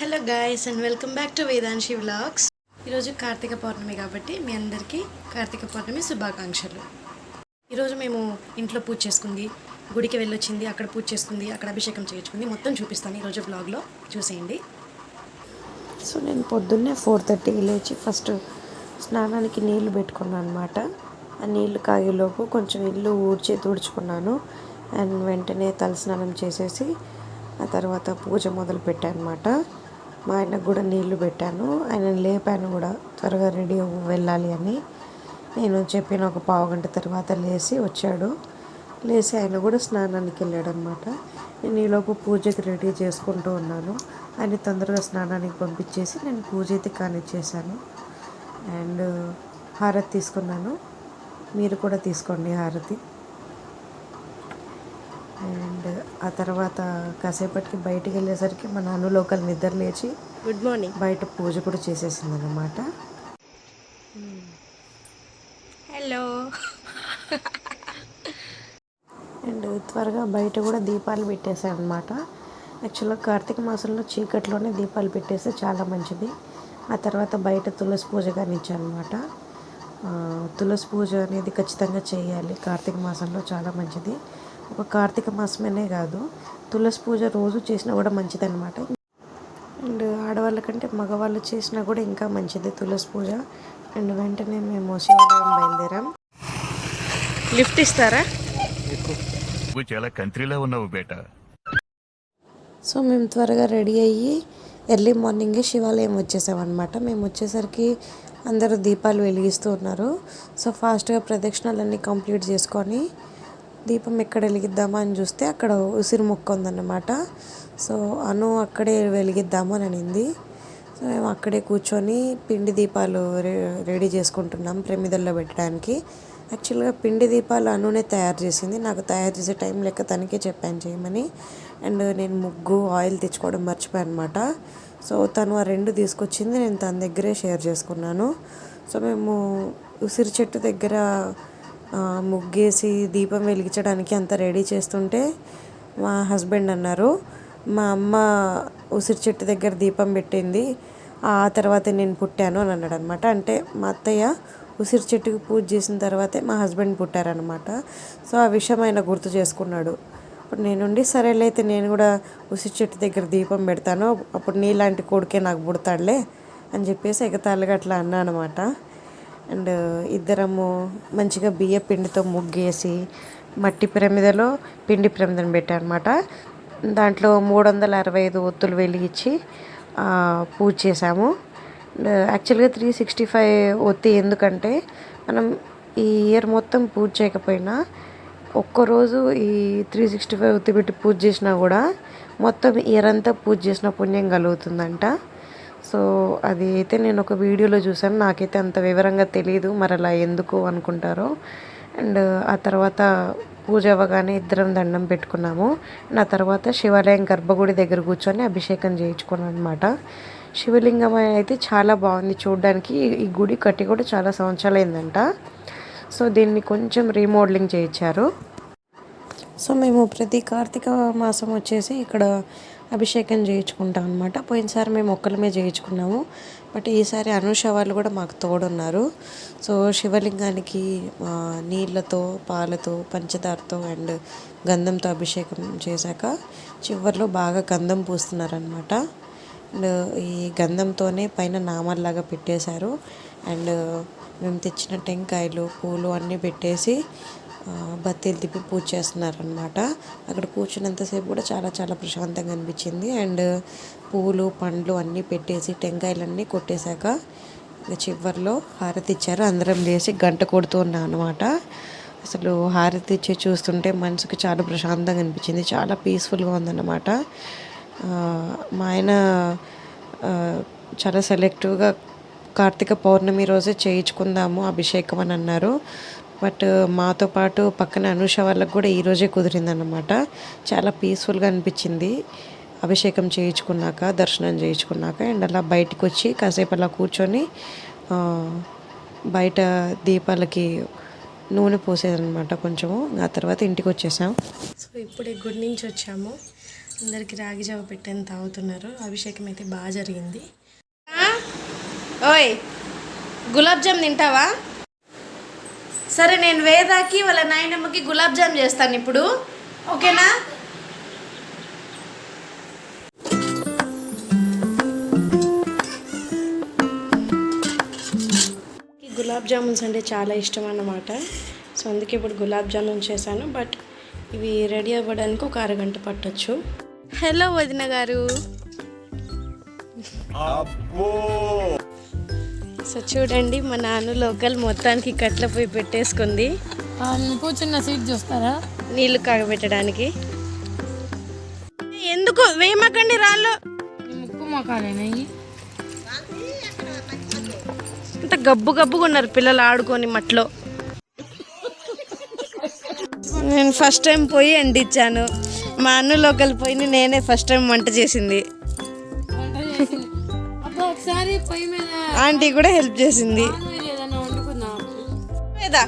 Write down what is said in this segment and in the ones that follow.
Hello guys and welcome back to Vedanshi vlogs ఈరోజు కార్తీక పౌర్ణమి కాబట్టి మీ అందరికీ కార్తీక పౌర్ణమి శుభాకాంక్షలు. ఈరోజు మేము ఇంట్లో పూజ చేసుకుంది గుడికి వెళ్ళొచ్చింది అక్కడ పూజ చేసుకుంది అక్కడ అభిషేకం చేయించుకుంది. మొత్తం చూపిస్తాను ఈరోజు బ్లాగ్లో చూసేయండి. సో నేను పొద్దున్నే ఫోర్ థర్టీకి లేచి ఫస్ట్ స్నానానికి నీళ్ళు పెట్టుకున్నాను అనమాట ఆ నీళ్ళు కాగేలోపు కొంచెం ఇల్లు ఊడ్చి తుడుచుకున్నాను. అండ్ వెంటనే తలస్నానం చేసేసి ఆ తర్వాత పూజ మొదలు పెట్టాను అనమాట మా ఆయనకు కూడా నీళ్ళు పెట్టాను. ఆయన లేపాను కూడా. త్వరగా రెడీ వెళ్ళాలి అని. నేను చెప్పిన ఒక పావు గంట తర్వాత లేచి వచ్చాడు. లేచి ఆయన కూడా స్నానానికి వెళ్ళాడు అనమాట నేను ఈలోపు పూజకి రెడీ చేసుకుంటూ ఉన్నాను. ఆయన తొందరగా స్నానానికి పంపించేసి నేను పూజ అయితే కానిచ్చేసాను. అండ్ హారతి తీసుకున్నాను. మీరు కూడా తీసుకోండి హారతి. అండ్ ఆ తర్వాత కాసేపటికి బయటికి వెళ్ళేసరికి మా నాన్న లోకల్ నిద్ర లేచి గుడ్ మార్నింగ్ బయట పూజ కూడా చేసేసింది అనమాట హలో అండ్ త్వరగా బయట కూడా దీపాలు పెట్టేశాను అనమాట యాక్చువల్గా కార్తీక మాసంలో చీకట్లోనే దీపాలు పెట్టేస్తే చాలా మంచిది. ఆ తర్వాత బయట తులసి పూజ కానిచ్చాను అనమాట తులసి పూజ అనేది ఖచ్చితంగా చేయాలి. కార్తీక మాసంలో చాలా మంచిది. ఒక కార్తీక మాసమనే కాదు. తులసి పూజ రోజు చేసినా కూడా మంచిది అనమాట అండ్ ఆడవాళ్ళ కంటే మగవాళ్ళు చేసినా కూడా ఇంకా మంచిది తులసి పూజ. అండ్ వెంటనే మేము శివాలయం బయలుదేరాం. లిఫ్ట్ ఇస్తారా? చాలా కంట్రీలో ఉన్నావు బేటా. సో మేము త్వరగా రెడీ అయ్యి ఎర్లీ మార్నింగే శివాలయం వచ్చేసామన్నమాట. మేము వచ్చేసరికి అందరూ దీపాలు వెలిగిస్తూ ఉన్నారు. సో ఫాస్ట్గా ప్రదక్షిణాలన్నీ కంప్లీట్ చేసుకొని దీపం ఎక్కడ వెలిగిద్దామా అని చూస్తే అక్కడ ఉసిరి మొక్క ఉందన్నమాట. సో అను అక్కడే వెలిగిద్దాము అని అనింది. సో మేము అక్కడే కూర్చొని పిండి దీపాలు రెడీ చేసుకుంటున్నాం ప్రమిదల్లో పెట్టడానికి. యాక్చువల్గా పిండి దీపాలు అనునే తయారు చేసింది. నాకు తయారు చేసే టైం లెక్క తనకే చెప్పాను చేయమని. అండ్ నేను ముగ్గు ఆయిల్ తెచ్చుకోవడం మర్చిపోయాను అనమాట సో తను ఆ రెండు తీసుకొచ్చింది నేను తన దగ్గరే షేర్ చేసుకున్నాను. సో మేము ఉసిరి చెట్టు దగ్గర ముగ్గేసి దీపం వెలిగించడానికి అంత రెడీ చేస్తుంటే మా హస్బెండ్ అన్నారు. మా అమ్మ ఉసిరి చెట్టు దగ్గర దీపం పెట్టింది. ఆ తర్వాత నేను పుట్టాను అని అన్నాడు అనమాట అంటే మా అత్తయ్య ఉసిరి చెట్టుకి పూజ చేసిన తర్వాతే మా హస్బెండ్ పుట్టారనమాట. సో ఆ విషయం ఆయన గుర్తు చేసుకున్నాడు. అప్పుడు నేనుండి సరేలే అయితే నేను కూడా ఉసిరి చెట్టు దగ్గర దీపం పెడతాను. అప్పుడు నీలాంటి కొడుకే నాకు పుడతాడులే అని చెప్పేసి ఎగతాళిగా అట్లా అన్నా అనమాట అండ్ ఇద్దరము మంచిగా బియ్య పిండితో ముగ్గేసి మట్టి ప్రమిదలో పిండి పిరమిదను పెట్టానమాట దాంట్లో మూడు వందల అరవై ఐదు ఒత్తులు వెలిగించి పూజ చేసాము అండ్ యాక్చువల్గా త్రీ సిక్స్టీ ఫైవ్ ఒత్తి ఎందుకంటే మనం ఈ ఇయర్ మొత్తం పూజ చేయకపోయినా ఒక్కరోజు ఈ త్రీ సిక్స్టీ ఫైవ్ ఒత్తి పెట్టి పూజ చేసినా కూడా మొత్తం ఇయర్ అంతా పూజ చేసిన పుణ్యం కలుగుతుందంట. సో అది అయితే నేను ఒక వీడియోలో చూసాను నాకైతే అంత వివరంగా తెలియదు మరి అలా ఎందుకు అనుకుంటారో. అండ్ ఆ తర్వాత పూజ అవ్వగానే ఇద్దరం దండం పెట్టుకున్నాము. నా తర్వాత శివాలయం గర్భగుడి దగ్గర కూర్చొని అభిషేకం చేయించుకున్నాను అనమాట శివలింగం అయితే చాలా బాగుంది. చూడడానికి ఈ గుడి కట్టి కూడా చాలా సంవత్సరాలు అయిందంట సో దీన్ని కొంచెం రీమోడలింగ్ చేయించారు. సో మేము ప్రతి కార్తీక మాసం వచ్చేసి ఇక్కడ అభిషేకం చేయించుకుంటాం అనమాట పోయినసారి మేము ఒక్కలమే చేయించుకున్నాము. బట్ ఈసారి అనుష వాళ్ళు కూడా మాకు తోడున్నారు. సో శివలింగానికి నీళ్ళతో పాలతో పంచదారతో అండ్ గంధంతో అభిషేకం చేశాక చివరిలో బాగా గంధం పూస్తున్నారనమాట అండ్ ఈ గంధంతోనే పైన నామాల్లాగా పెట్టేశారు. అండ్ మేము తెచ్చిన టెంకాయలు పూలు అన్నీ పెట్టేసి బత్తీలు తిప్పి పూజ చేస్తున్నారనమాట అక్కడ కూర్చున్నంతసేపు కూడా చాలా చాలా ప్రశాంతంగా అనిపించింది. అండ్ పూలు పండ్లు అన్నీ పెట్టేసి టెంకాయలన్నీ కొట్టేశాక చివరిలో హారతి ఇచ్చారు. అందరం లేచి గంట కొడుతూ ఉన్నాం అనమాట అసలు హారతి ఇచ్చి చూస్తుంటే మనసుకి చాలా ప్రశాంతంగా అనిపించింది. చాలా పీస్ఫుల్గా ఉందన్నమాట. మా ఆయన చాలా సెలెక్టివ్గా కార్తీక పౌర్ణమి రోజే చేయించుకుందాము అభిషేకం అని అన్నారు. బట్ మాతో పాటు పక్కన అనుష వాళ్ళకి కూడా ఈరోజే కుదిరిందన్నమాట. చాలా పీస్ఫుల్గా అనిపించింది. అభిషేకం చేయించుకున్నాక దర్శనం చేయించుకున్నాక అండ్ అలా బయటకు వచ్చి కాసేపు అలా కూర్చొని ఆ, బయట దీపాలకి నూనె పోసేదనమాట కొంచెము. ఆ తర్వాత ఇంటికి వచ్చేసాం. సో ఇప్పుడే గుడి నుంచి వచ్చాము. అందరికి రాగి జావ పెట్టని తాగుతున్నారు. అభిషేకం అయితే బాగా జరిగింది. ఓయ్ గులాబ్ జామ్ తింటావా? సరే నేను వేదాకి వాళ్ళ నాయనమ్మకి గులాబ్ జామ్ చేస్తాను ఇప్పుడు. ఓకేనా? గులాబ్ జామున్స్ అంటే చాలా ఇష్టం అన్నమాట. సో అందుకే ఇప్పుడు గులాబ్ జామున్ చేశాను. బట్ ఇవి రెడీ అవ్వడానికి ఒక అరగంట పట్టొచ్చు. హలో వదిన గారు. సో చూడండి మా నాన్న లోకల్ మొత్తానికి కట్ల పోయి పెట్టేసుకుంది. కూర్చున్న సీట్ చూస్తారా? నీళ్ళు కాగబెట్టడానికి. ఎందుకు? వేయమాకండి రాళ్ళు. ముక్కు మొకాలేనా ఇవి? అంత గబ్బు గబ్బుగా ఉన్నారు పిల్లలు ఆడుకొని మట్లో. నేను ఫస్ట్ టైం పోయి అంటించాను. మా అన్న లోకల్ పోయి నేనే ఫస్ట్ టైం వంట చేసింది. ఒకసారి మీద ఆంటీ కూడా హెల్ప్ చేసింది. నాన్ వెజ్ ఏదైనా వండుకుందాం లేదా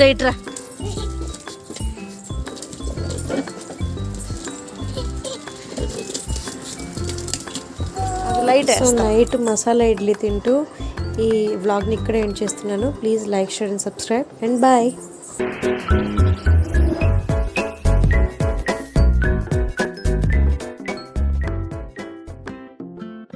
దైట్రా light so night masala idli తింటూ ఈ వ్లాగ్ని ఇక్కడ ఎండ్ చేస్తున్నాను. Please like share and subscribe and bye